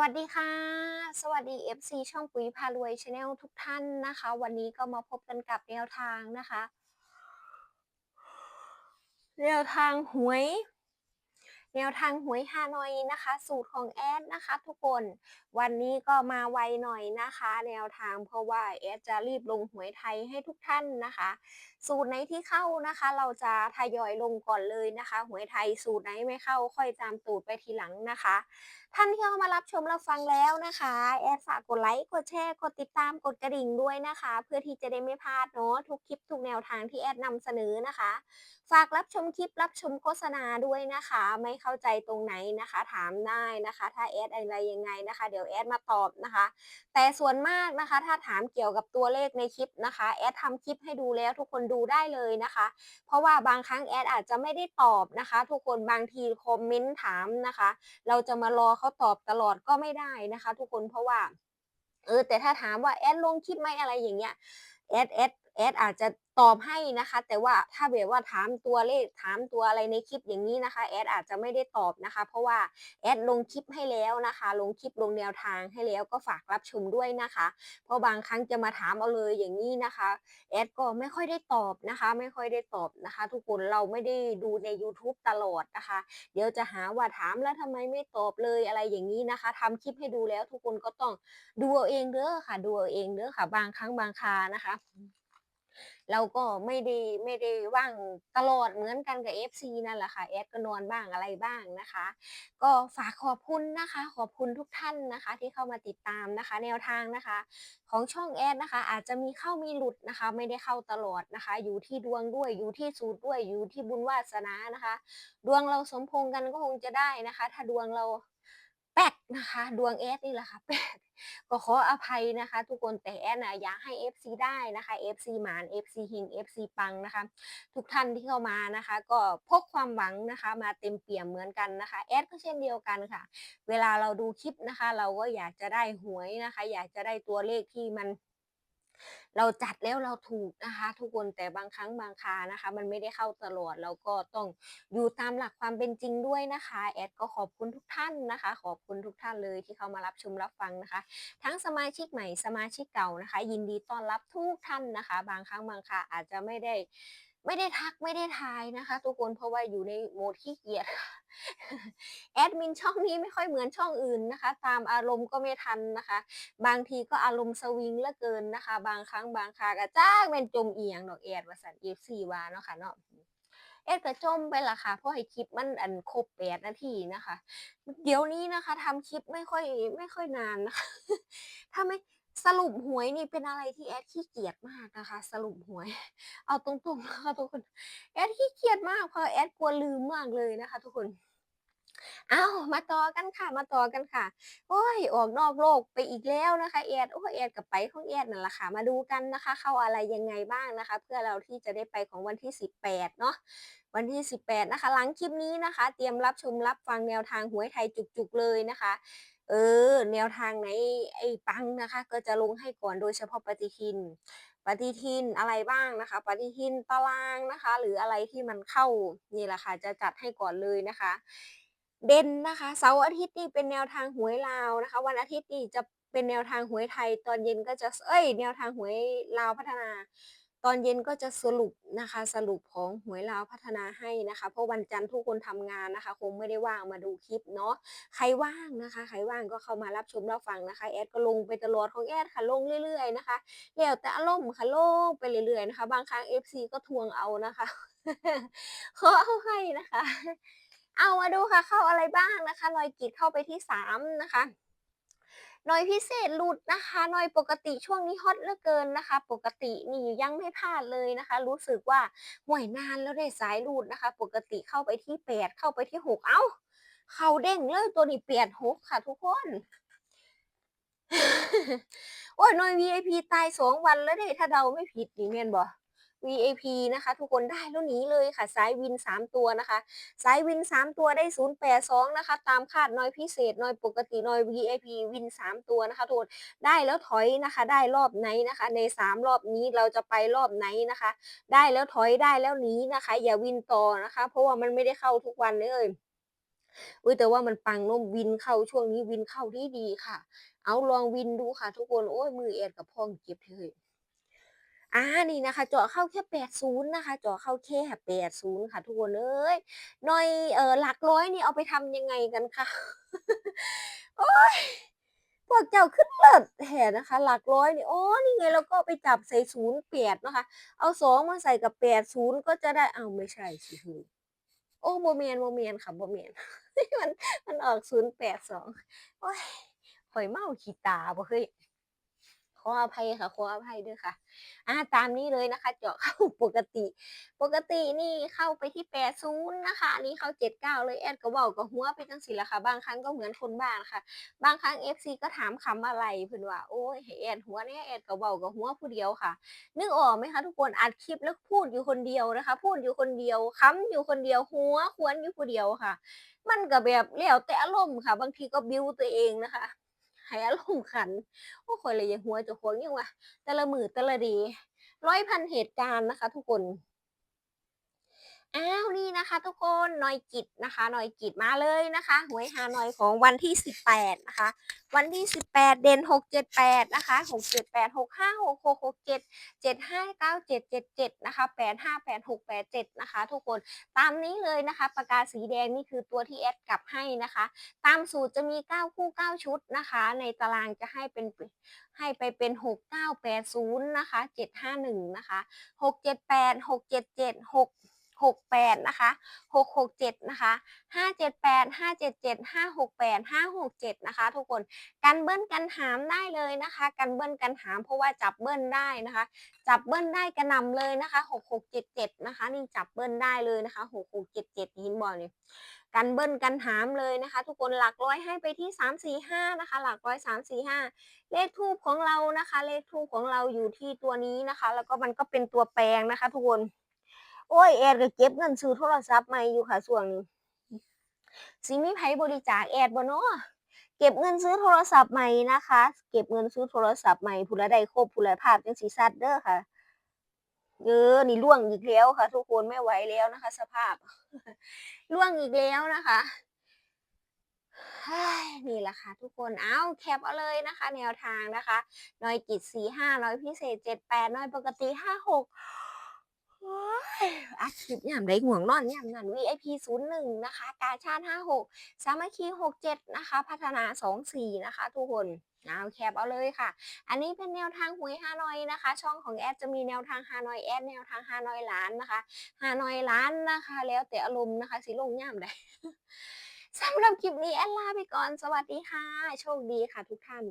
วัสดีค่ะ สวัสดี FC ช่องปุ๋ยพารวยชาแนลทุกท่านนะคะ วันนี้ก็มาพบกันกับแนวทางนะคะ แนวทางหวย แนวทางหวยฮานอยนะคะ สูตรของแอดนะคะ ทุกคนวันนี้ก็มาไวหน่อยนะคะ แนวทางเพราะว่าแอดจะรีบลงหวยไทยให้ทุกท่านนะคะ สูตรไหนที่เข้านะคะ เราจะทยอยลงก่อนเลยนะคะ หวยไทยสูตรไหนไม่เข้า ค่อยตามตูดไปทีหลังนะคะ ท่านที่เข้ามารับชมรับฟังแล้วนะคะแอดฝากกดไลค์กดแชร์กดติดตามกดกระดิ่งด้วยนะคะ เพื่อที่จะได้ไม่พลาดเนาะทุกคลิปทุกแนวทางที่แอดนำเสนอนะคะ ฝากรับชมคลิปรับชมโฆษณาด้วยนะคะไม่เข้าใจตรงไหนนะคะ ถามได้นะคะ ถ้าแอดอะไรยังไงนะคะ เดี๋ยวแอดมาตอบนะคะ แต่ส่วนมากนะคะ ถ้าถามเกี่ยวกับตัวเลขในคลิปนะคะแอดทำคลิปให้ดูแล้วทุกคนดูได้เลยนะคะ เพราะว่าบางครั้งแอดอาจจะไม่ได้ตอบนะคะ ทุกคนบางทีคอมเมนต์ถามนะคะ เราจะมารอเขาตอบตลอดก็ไม่ได้นะคะ ทุกคนเพราะว่าเออแต่ถ้าถามว่าแอดลงคลิปไหมอะไรอย่างเงี้ยแอดแอดแอดอาจจะ ตอบให้นะคะ แต่ว่าถ้าแบบว่าถามตัวเลขถามตัวอะไรในคลิปอย่างนี้นะคะแอดอาจจะไม่ได้ตอบนะคะ เพราะว่าแอดลงคลิปให้แล้วนะคะ ลงคลิปลงแนวทางให้แล้วก็ฝากรับชมด้วยนะคะ เพราะบางครั้งจะมาถามเอาเลยอย่างนี้นะคะแอดก็ไม่ค่อยได้ตอบนะคะ ไม่ค่อยได้ตอบนะคะ ทุกคนเราไม่ได้ดูใน YouTube ตลอดนะคะ เดี๋ยวจะหาว่าถามแล้วทำไมไม่ตอบเลยอะไรอย่างนี้นะคะทำคลิปให้ดูแล้วทุกคนก็ต้องดูเอาเองเด้อค่ะ ดูเอาเองเด้อค่ะ บางครั้งบางครานะคะ เราก็ไม่ได้ไม่ได้ว่างตลอดเหมือนกันกับ FC นั่นแหละค่ะแอดก็นอนบ้างอะไรบ้างนะคะ ก็ฝากขอบคุณนะคะ ขอบคุณทุกท่านนะคะ ที่เข้ามาติดตามนะคะ แนวทางนะคะ ของช่องแอดนะคะ อาจจะมีเข้ามีหลุดนะคะ ไม่ได้เข้าตลอดนะคะ อยู่ที่ดวงด้วยอยู่ที่สูตรด้วยอยู่ที่บุญวาสนานะคะ ดวงเราสมพงกันก็คงจะได้นะคะ ถ้าดวงเรา แป๊กนะคะ ดวงแอดนี่แหละค่ะแป๊กก็ขออภัยนะคะ ทุกคนแต่แอนนะอยากให้ FC ได้นะคะ FC หมาน FC หิง FC ปังนะคะ ทุกท่านที่เข้ามานะคะ ก็พกความหวังนะคะ มาเต็มเปี่ยมเหมือนกันนะคะแอดก็เช่นเดียวกันค่ะ เวลาเราดูคลิปนะคะ เราก็อยากจะได้หวยนะคะ อยากจะได้ตัวเลขที่มัน เราจัดแล้วเราถูกนะคะ ทุกคนแต่บางครั้งบางคานะคะ มันไม่ได้เข้าตลอดเราก็ต้องอยู่ตามหลักความเป็นจริงด้วยนะคะแอดก็ขอบคุณทุกท่านนะคะ ขอบคุณทุกท่านเลยที่เข้ามารับชมรับฟังนะคะ ทั้งสมาชิกใหม่สมาชิกเก่านะคะ ยินดีต้อนรับทุกท่านนะคะ บางครั้งบางคาอาจจะไม่ได้ ไม่ได้ทักไม่ได้ทายนะคะ ทุกคนเพราะว่าอยู่ในโหมดขี้เกียจแอดมินช่องนี้ไม่ค่อยเหมือนช่องอื่นนะคะ ตามอารมณ์ก็ไม่ทันนะคะ บางทีก็อารมณ์สวิงเหลือเกินนะคะ บางครั้งบางครากะจ้างเป็นจมเอียงดอกแอดว่าสันเอฟซีวาเนาะค่ะเนาะแอดก็จมไปละค่ะ เพราะให้คลิปมันอันครบแปดนาทีนะคะ เดี๋ยวนี้นะคะทำคลิปไม่ค่อยไม่ค่อยนานนะคะถ้าไม่ สรุปหวยนี่เป็นอะไรที่แอดขี้เกียจมากนะคะ สรุปหวย เอาตรงๆนะคะทุกคนแอดขี้เกียจมากเพราะแอดกลัวลืมมากเลยนะคะ ทุกคนเอามาต่อกันค่ะมาต่อกันค่ะ โอ้ยออกนอกโลกไปอีกแล้วนะคะแอดโอ้แอดกับไปของแอดนั่นแหละค่ะ มาดูกันนะคะ เข้าอะไรยังไงบ้างนะคะ เพื่อเราที่จะได้ไปของวันที่ 18 เนาะวันที่ 18 นะคะ หลังคลิปนี้นะคะ เตรียมรับชมรับฟังแนวทางหวยไทยจุกๆเลยนะคะ เออ แนวทางไหนไอ้ปังนะคะ ก็จะลงให้ก่อนโดยเฉพาะปฏิทิน ปฏิทินอะไรบ้างนะคะ ปฏิทินตารางนะคะ หรืออะไรที่มันเข้านี่แหละค่ะจะจัดให้ก่อนเลยนะคะ เด่นนะคะเสาร์อาทิตย์นี่เป็นแนวทางหวยลาวนะคะ วันอาทิตย์นี่จะเป็นแนวทางหวยไทย ตอนเย็นก็จะเอ้ย แนวทางหวยลาวพัฒนา ตอนเย็นก็จะสรุปนะคะสรุปของหวยลาวพัฒนาให้นะคะ เพราะวันจันทร์ทุกคนทำงานนะคะ คงไม่ได้ว่างมาดูคลิปเนาะใครว่างนะคะ ใครว่างก็เข้ามารับชมรับฟังนะคะแอดก็ลงไปตลอดของแอดค่ะลงเรื่อยๆนะคะแล้วแต่อารมณ์ค่ะลงไปเรื่อยๆนะคะ บางครั้ง FC ก็ทวงเอานะคะขอเอาให้นะคะ เอามาดูค่ะเข้าอะไรบ้างนะคะหน่อยกิจเข้าไปที่สามนะคะ หน่อยพิเศษหลุดนะคะหน่อยปกติช่วงนี้ฮอตเหลือเกินนะคะ ปกตินี่ยังไม่พลาดเลยนะคะ รู้สึกว่าห่วยนานแล้วได้สายหลุดนะคะ ปกติเข้าไปที่แปดเข้าไปที่หกเอ้า เขาเด้งเลยตัวนี้เปลี่ยนหกค่ะทุกคนโอ้ยหน่อย VIP ตายสองวันแล้วเด้ถ้าเดาไม่ผิดนี่แม่นบ่ VIP นะคะ ทุกคนได้แล้วหนี้เลยค่ะสายวิน 3 ตัวนะคะ สายวิน 3 ตัวได้ 082 นะคะ ตามคาดน้อยพิเศษน้อยปกติน้อย VIP วิน 3 ตัวนะคะทุกคนได้แล้วถอยนะคะ ได้รอบไหนนะคะ ใน 3 รอบนี้เราจะไปรอบไหนนะคะ ได้แล้วถอยได้แล้วหนีนะคะ อย่าวินต่อนะคะ เพราะว่ามันไม่ได้เข้าทุกวันเลยอุ้ยแต่ว่ามันปังนาะวินเข้าช่วงนี้วินเข้าดีดีค่ะ เอาลองวินดูค่ะ ทุกคนโอ้ยมือแอดกับพองเก็บเถอะ อ่านี่นะคะ เจาะเข้าแค่แปดศูนย์นะคะ เจาะเข้าแค่แปดศูนย์ค่ะทุกคนเอ้ยหน่อยเออหลักร้อยนี่เอาไปทำยังไงกันคะโอ้ยพวกเจ้าขึ้นเลิศแห่นะคะ หลักร้อยนี่โอ๋อนี่ไงเราก็ไปจับใส่ศูนย์แปดนะคะ เอาสองมาใส่กับแปดศูนย์ก็จะได้เอาไม่ใช่สิเฮ้ยโอ้โมเมนโมเมนค่ะโมเมนมันมันออกศูนย์แปดสองโอ้ยข่อยเมาขี้ตาบ่เฮ้ย ขออภัยค่ะ ขออภัยด้วยค่ะ อ่าตามนี้เลยนะคะ เจาะเข้าปกติ ปกตินี่เข้าไปที่แปดศูนย์นะคะ อันนี้เข้าเจ็ดเก้าเลยแอดก็เว้ากับหัวไปจังสิละค่ะ บางครั้งก็เหมือนคนบ้านะคะบางครั้ง FC ก็ถามคำอะไรเพิ่นว่า โอ้ยแอดหัวเนี่ยแอดก็เว้ากับหัวผู้เดียวค่ะ นึกออกไหมคะทุกคน อัดคลิปแล้วพูดอยู่คนเดียวนะคะ พูดอยู่คนเดียวค้ำอยู่คนเดียว หัวควนอยู่คนเดียวค่ะ มันก็แบบแล้วแต่อารมณ์ค่ะ บางทีก็บิวตัวเองนะคะ ให้อารมณ์ขันโอ้คอยเลยอย่าหัวจะควงยังวะแต่ละมือแต่ละดี ร้อยพันเหตุการณ์นะคะ ทุกคน อ้าวนี่นะคะ ทุกคนหนอยกิจนะคะหนอยกิจมาเลยนะคะหวยฮานอยของวันที่ 18 นะคะ วันที่ 18 เด่น678 นะคะ 678 65 66 67 75 97 77 นะคะ 85 86 87 นะคะ ทุกคนตามนี้เลยนะคะปากกาสีแดงนี่คือตัวที่แอดกลับให้นะคะ ตามสูตรจะมี 9 คู่ 9 ชุดนะคะ ในตารางจะให้เป็นให้ไปเป็น 6980 นะคะ 751 นะคะ 678 677 6 68นะคะ667นะคะ578 577 568 567นะคะทุกคนกันเบิ้ลกันหามได้เลยนะคะกันเบิ้ลกันหามเพราะว่าจับเบิ้ลได้นะคะ จับเบิ้ลได้กระนำเลยนะคะ6677นะคะนี่จับเบิ้ลได้เลยนะคะ6677ยินบอลเนี่ยกันเบิ้ลกันหามเลยนะคะ ทุกคนหลักร้อยให้ไปที่ 345นะคะหลักร้อย 345 เลขทูบของเรานะคะ เลขทูบของเราอยู่ที่ตัวนี้นะคะ แล้วก็มันก็เป็นตัวแปลงนะคะ ทุกคน โอ้ยแอดก็เก็บเงินซื้อโทรศัพท์ใหม่อยู่ค่ะส่วนนี้สิมีไผบริจาคแอดบ่เนาะเก็บเงินซื้อโทรศัพท์ใหม่นะคะ เก็บเงินซื้อโทรศัพท์ใหม่ผู้ละใดครบผู้ละภาพจังสิซัดเด้อค่ะเออนี่ล่วงอีกแล้วค่ะ ทุกคนไม่ไหวแล้วนะคะ สภาพล่วงอีกแล้วนะคะนี่แหละค่ะทุกคนเอาแคปเอาเลยนะคะ แนวทางนะคะน้อยกิจสี่ห้าน้อยพิเศษเจ็ดแปดน้อยปกติห้าหก อัดคลิปยามได้ห่วงนอนยามนั้น VIP 01 นะคะ กาชาติ 56 สามัคคี 67 นะคะ พัฒนา 24 นะคะ ทุกคนเอาแคปเอาเลยค่ะ อันนี้เป็นแนวทางหวยฮานอยนะคะ ช่องของแอดจะมีแนวทางฮานอยแอดแนวทางฮานอยล้านนะคะฮานอยล้านนะคะ แล้วแต่อารมณ์นะคะสิลงย่ามใดสำหรับคลิปนี้แอดลาไปก่อน สวัสดีค่ะ โชคดีค่ะทุกท่าน